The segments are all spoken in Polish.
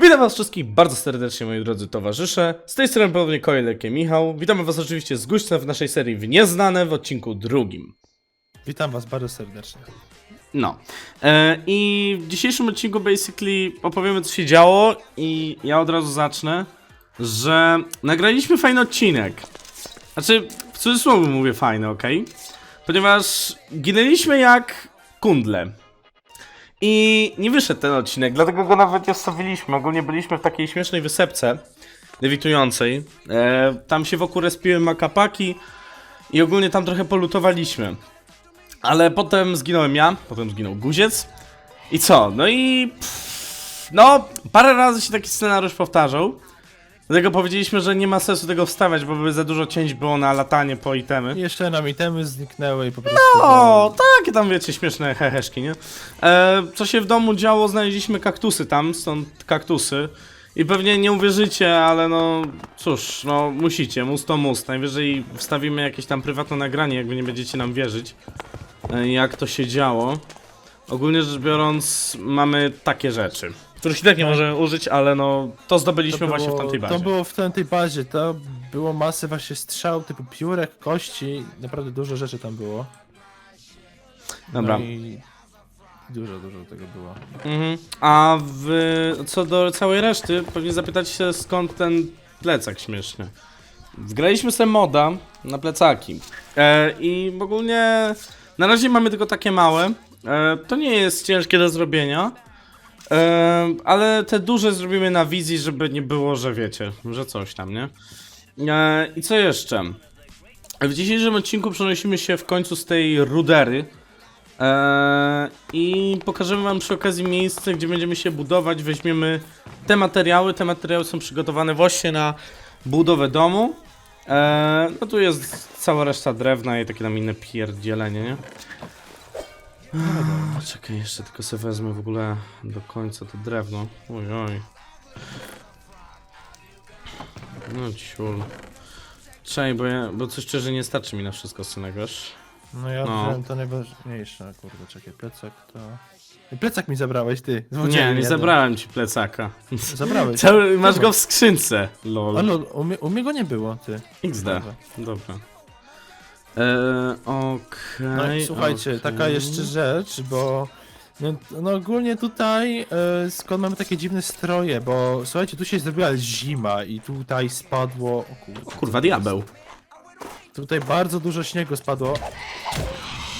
Witam was wszystkich bardzo serdecznie, moi drodzy towarzysze. Z tej strony ponownie Kojelek i Michał. Witamy was oczywiście z Guśca w naszej serii w Nieznane w odcinku drugim. Witam was bardzo serdecznie. No. E, I w dzisiejszym odcinku basically opowiemy co się działo i ja od razu zacznę, że nagraliśmy fajny odcinek. Znaczy, w cudzysłowie mówię fajny, ok? Ponieważ ginęliśmy jak kundle. I nie wyszedł ten odcinek, dlatego go nawet nie wstawiliśmy. Ogólnie byliśmy w takiej śmiesznej wysepce lewitującej. E, tam się wokół respiły makapaki i ogólnie tam trochę polutowaliśmy. Ale potem zginąłem ja, potem zginął guziec. I co? No i. Pff, no, parę razy się taki scenariusz powtarzał. Dlatego powiedzieliśmy, że nie ma sensu tego wstawiać, bo by za dużo cięć było na latanie po itemy. Jeszcze nam itemy zniknęły i po prostu... O, takie tam wiecie, śmieszne heheszki, nie? E, co się w domu działo, znaleźliśmy kaktusy tam, stąd kaktusy. I pewnie nie uwierzycie, ale no cóż, no musicie, mus to mus. Najwyżej wstawimy jakieś tam prywatne nagranie, jakby nie będziecie nam wierzyć, e, jak to się działo. Ogólnie rzecz biorąc, mamy takie rzeczy, których i tak nie możemy użyć, ale no to zdobyliśmy właśnie w tamtej bazie. To było w tamtej bazie, to było masę właśnie strzał typu piórek, kości, naprawdę dużo rzeczy tam było. Dobra. No i dużo, dużo tego było. Mhm. A w, co do całej reszty, pewnie zapytacie się skąd ten plecak śmieszny. Wgraliśmy sobie moda na plecaki. E, I ogólnie na razie mamy tylko takie małe. E, to nie jest ciężkie do zrobienia. E, ale te duże zrobimy na wizji, żeby nie było, że wiecie, że coś tam, nie? E, I co jeszcze? W dzisiejszym odcinku przenosimy się w końcu z tej rudery. Eee, I pokażemy wam przy okazji miejsce, gdzie będziemy się budować. Weźmiemy te materiały. Te materiały są przygotowane właśnie na budowę domu. Eee, no tu jest cała reszta drewna i takie tam inne pierdzielenie, nie? Czekaj, jeszcze tylko sobie wezmę w ogóle do końca to drewno. Oj, oj. No ciul. Czekaj, bo, ja, bo coś szczerze nie starczy mi na wszystko, synek, wiesz? No ja No. wziąłem to najważniejsze, kurde, czekaj, plecak to... Plecak mi zabrałeś, ty. Nie, Złodzieju nie jeden. zabrałem ci plecaka. Zabrałeś. Cały, masz go w skrzynce, lol. Ale u mnie, u mnie go nie było, ty. XD. Dobra. Dobra. Eee, okej. No i słuchajcie, okej. taka jeszcze rzecz, bo no, no ogólnie tutaj e, skąd mamy takie dziwne stroje, bo słuchajcie, tu się zrobiła zima i tutaj spadło, o kurde, O kurwa, diabeł. tutaj bardzo dużo śniegu spadło.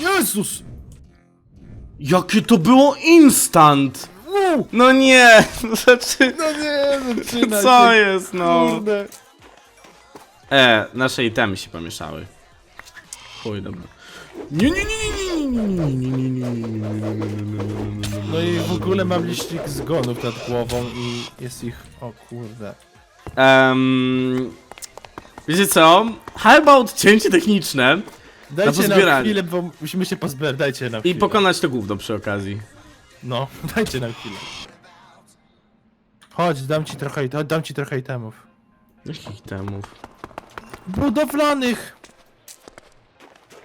Jezus! Jakie to było instant! Wow! No nie! Znaczy, No nie, zaczyna co się, jest no? Kurde. E, nasze itemy się pomieszały. Chuj, dobra. Nie, nie, nie, nie, nie, nie, nie, nie, nie, nie, nie, nie, nie, nie, nie, nie, nie, nie. No i w ogóle mam licznik zgonów nad głową i jest ich, o kurde. Em, wiecie co? Chyba odcięcie techniczne Dajcie nam pozbieranie. chwilę, bo musimy się pozbierać, dajcie nam i pokonać to gówno przy okazji. No, dajcie nam chwilę. Chodź, dam ci trochę, dam ci trochę itemów. Jakich itemów? Budowlanych!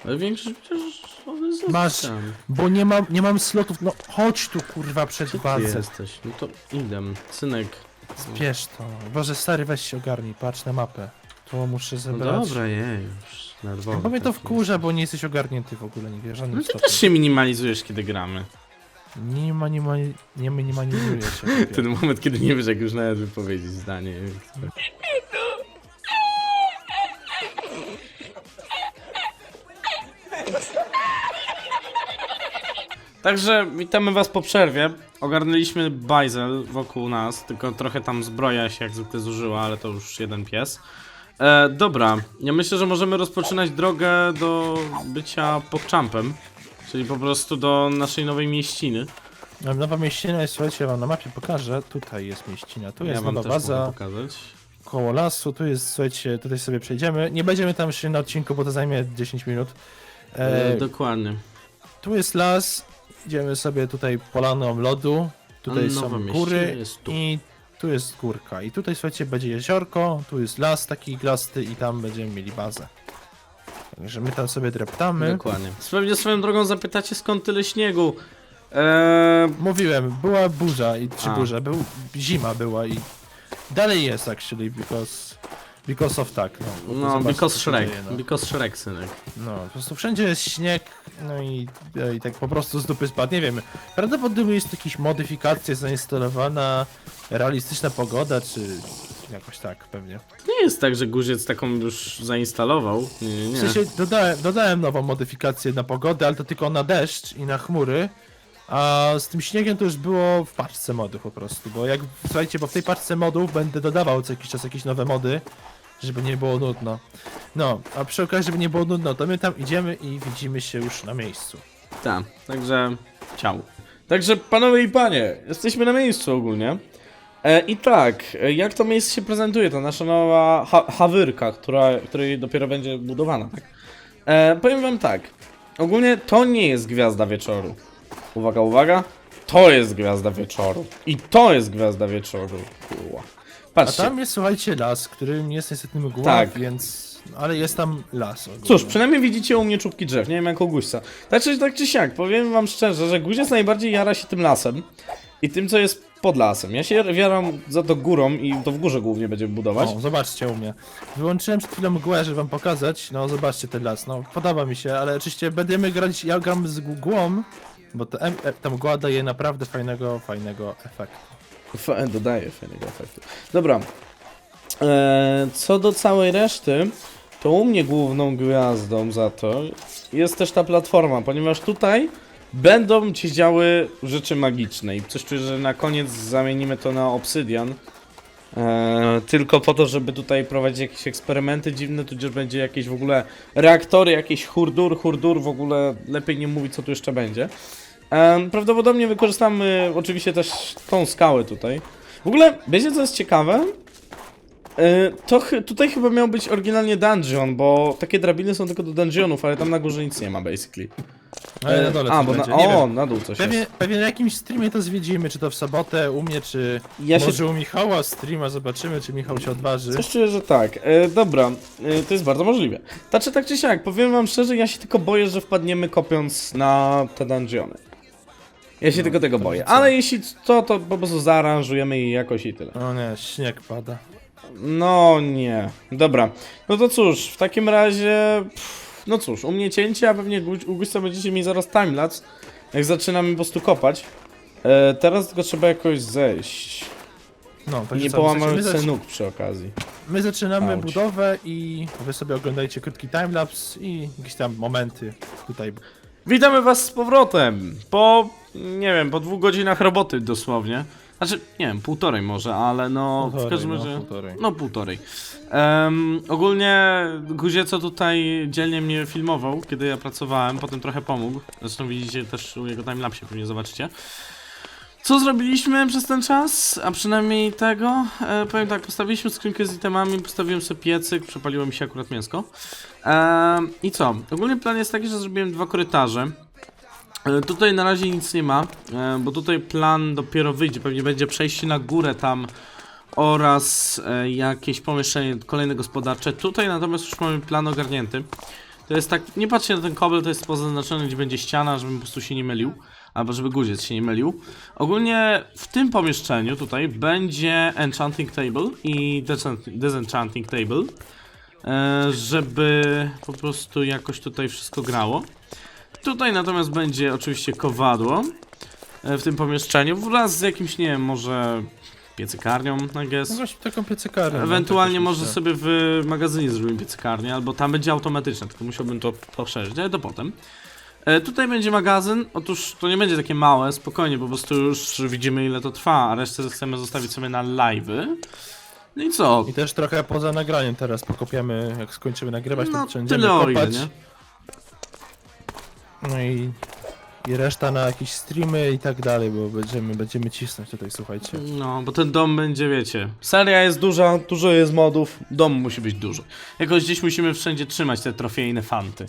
Ale większość przecież one Masz. Bo nie mam, nie mam slotów, no chodź tu kurwa przed Gdzie ty bazę. jesteś? No to idę. Synek. Spiesz to. Boże stary, weź się ogarnij, patrz na mapę. Tu muszę No zebrać. dobra, jej, już nerwowy. Bo mnie to taki. wkurza, bo nie jesteś ogarnięty w ogóle, nie wiesz, żadnym No ty stopniu. też się minimalizujesz, kiedy gramy. Nie ma, nie ma, nie minimalizuję się. Ten moment, kiedy nie wiesz, jak już nawet wypowiedzieć zdanie. Także witamy was po przerwie. Ogarnęliśmy bajzel wokół nas, tylko trochę tam zbroja się jak zwykle zużyła, ale to już jeden pies. E, dobra, ja myślę, że możemy rozpoczynać drogę do bycia pokczampem, czyli po prostu do naszej nowej mieściny. Nowa mieścina jest, słuchajcie, ja wam na mapie pokażę. Tutaj jest mieścina, tu ja jest wam nowa też mogę baza. pokazać. koło lasu, tu jest, słuchajcie, tutaj sobie przejdziemy. Nie będziemy tam się na odcinku, bo to zajmie 10 minut. E, E, dokładnie. tu jest las, idziemy sobie tutaj polaną lodu, tutaj są góry jest tu. i tu jest górka. I tutaj, słuchajcie, będzie jeziorko, tu jest las taki glasty i tam będziemy mieli bazę. Także my tam sobie dreptamy. Dokładnie. Pewnie swoją drogą zapytacie skąd tyle śniegu. Eee, Mówiłem, była burza i czy A. burza, był, zima była i dalej jest actually, because, because of tak, no. no, zobaczcie, because co się Shrek. dzieje, no. Because Shrek, synek. No, po prostu wszędzie jest śnieg, no i, i tak po prostu z dupy spadł. Nie wiem, prawdopodobnie jest jakaś modyfikacja zainstalowana, realistyczna pogoda, czy jakoś tak pewnie. Nie jest tak, że guziec taką już zainstalował. Nie, nie, nie. W sensie dodałem, dodałem nową modyfikację na pogodę, ale to tylko na deszcz i na chmury. A z tym śniegiem to już było w paczce modów po prostu, bo jak, słuchajcie, bo w tej paczce modów będę dodawał co jakiś czas jakieś nowe mody, żeby nie było nudno. No, a przy okazji, żeby nie było nudno, to my tam idziemy i widzimy się już na miejscu. Tak, także ciao. Także panowie i panie, jesteśmy na miejscu ogólnie. E, I tak, e, jak to miejsce się prezentuje, to nasza nowa ha hawyrka, która, której dopiero będzie budowana, tak? E, powiem wam tak, ogólnie to nie jest Gwiazda Wieczoru. Uwaga, uwaga, to jest Gwiazda Wieczoru. I to jest Gwiazda Wieczoru. Kurwa. A Patrzcie, tam jest, słuchajcie, las, którym jest niestety mgła, Tak. więc... Ale jest tam las. ogólnie. Cóż, przynajmniej widzicie u mnie czubki drzew, nie wiem jak u Guźca. Tak czy, tak czy siak, powiem wam szczerze, że Guziec najbardziej jara się tym lasem i tym, co jest pod lasem. Ja się jaram za to górą i to w górze głównie będziemy budować. O, zobaczcie u mnie. Wyłączyłem przed chwilą mgłę, żeby wam pokazać. No, zobaczcie ten las. No, podoba mi się, ale oczywiście będziemy grać, ja gram z mgłą, bo ta, e, ta mgła daje naprawdę fajnego, fajnego efektu. F dodaję fajnego efektu. Dobra. Eee, co do całej reszty, to u mnie główną gwiazdą za to jest też ta platforma, ponieważ tutaj będą się działy rzeczy magiczne i coś czuję, że na koniec zamienimy to na obsydian. Eee, tylko po to, żeby tutaj prowadzić jakieś eksperymenty dziwne, tudzież będzie jakieś w ogóle reaktory, jakieś hurdur, hurdur, w ogóle lepiej nie mówić co tu jeszcze będzie. Prawdopodobnie wykorzystamy oczywiście też tą skałę tutaj. W ogóle, wiecie co jest ciekawe? E, to tutaj chyba miał być oryginalnie dungeon, bo takie drabiny są tylko do dungeonów, ale tam na górze nic nie ma, basically. Ale E, na dole A, co bo na, o, wiem. na dół coś Pewnie, jest. pewnie na jakimś streamie to zwiedzimy, czy to w sobotę u mnie, czy Ja się może u Michała streama, zobaczymy, czy Michał się odważy. Coś czuję, że tak. E, dobra, e, to jest bardzo możliwe. Znaczy, tak czy siak, powiem wam szczerze, ja się tylko boję, że wpadniemy kopiąc na te dungeony. Ja się No, tylko tego boję. co? Ale jeśli to, to po prostu zaaranżujemy je jakoś i tyle. O nie, śnieg pada. No nie. Dobra. No to cóż, w takim razie. Pff, no cóż, u mnie cięcie, a pewnie Gu- u Gusta będziecie mieli zaraz timelapse. Jak zaczynamy po prostu kopać. E, teraz tylko trzeba jakoś zejść. No, I nie co, połamać my, sobie zac- nóg przy okazji. my zaczynamy Auć. budowę i wy sobie oglądajcie krótki timelapse i jakieś tam momenty tutaj. Witamy was z powrotem. Po, nie wiem, po dwóch godzinach roboty dosłownie. Znaczy, nie wiem, półtorej może, ale no w Półtorej, każdym no, razie. półtorej. No półtorej. Em, ogólnie Guzie co tutaj dzielnie mnie filmował, kiedy ja pracowałem, potem trochę pomógł. Zresztą widzicie też u jego timelapsie, pewnie zobaczycie. Co zrobiliśmy przez ten czas? A przynajmniej tego. E, powiem tak, postawiliśmy skrzynkę z itemami, postawiłem sobie piecyk, przepaliło mi się akurat mięsko. Em, I co? Ogólnie plan jest taki, że zrobiłem dwa korytarze. E, Tutaj na razie nic nie ma, e, bo tutaj plan dopiero wyjdzie, pewnie będzie przejście na górę tam oraz e, jakieś pomieszczenie kolejne gospodarcze. Tutaj natomiast już mamy plan ogarnięty. To jest tak, nie patrzcie na ten kobel, to jest pozaznaczone, gdzie będzie ściana, żebym po prostu się nie mylił, albo żeby guziec się nie mylił. Ogólnie w tym pomieszczeniu tutaj będzie enchanting table i disenchanting table, żeby po prostu jakoś tutaj wszystko grało. Tutaj natomiast będzie oczywiście kowadło e, w tym pomieszczeniu wraz z jakimś, nie wiem, może piecykarnią, I guess. No właśnie taką piecykarnię. no, Ewentualnie tak może myślę. sobie w magazynie zrobimy piecykarnię, albo tam będzie automatyczne, tylko musiałbym to poszerzyć, ale to potem. E, tutaj będzie magazyn, otóż to nie będzie takie małe, spokojnie, po prostu już widzimy ile to trwa, a resztę chcemy zostawić sobie na live'y. No i co? I też trochę poza nagraniem teraz pokopiemy, jak skończymy nagrywać, No, to będziemy tyle o ile, kopać. nie? No i, reszta na jakieś streamy i tak dalej, bo będziemy, będziemy cisnąć tutaj, słuchajcie. No, bo ten dom będzie, wiecie, seria jest duża, dużo jest modów, dom musi być duży. Jakoś gdzieś musimy wszędzie trzymać te trofejne fanty.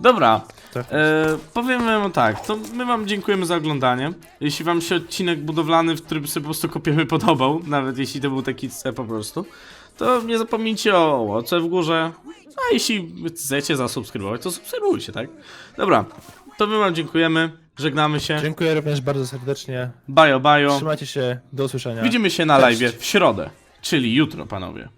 Dobra, Tak. e, powiem wam tak, to my wam dziękujemy za oglądanie. Jeśli wam się odcinek budowlany, w którym sobie po prostu kopiemy podobał, nawet jeśli to był taki C po prostu, to nie zapomnijcie o łące w górze. A jeśli chcecie zasubskrybować, to subskrybujcie, tak? Dobra, to my wam dziękujemy. Żegnamy się. Dziękuję również bardzo serdecznie. Bajo, bajo. Trzymajcie się, do usłyszenia. Widzimy się na Cześć. live w środę, czyli jutro, panowie.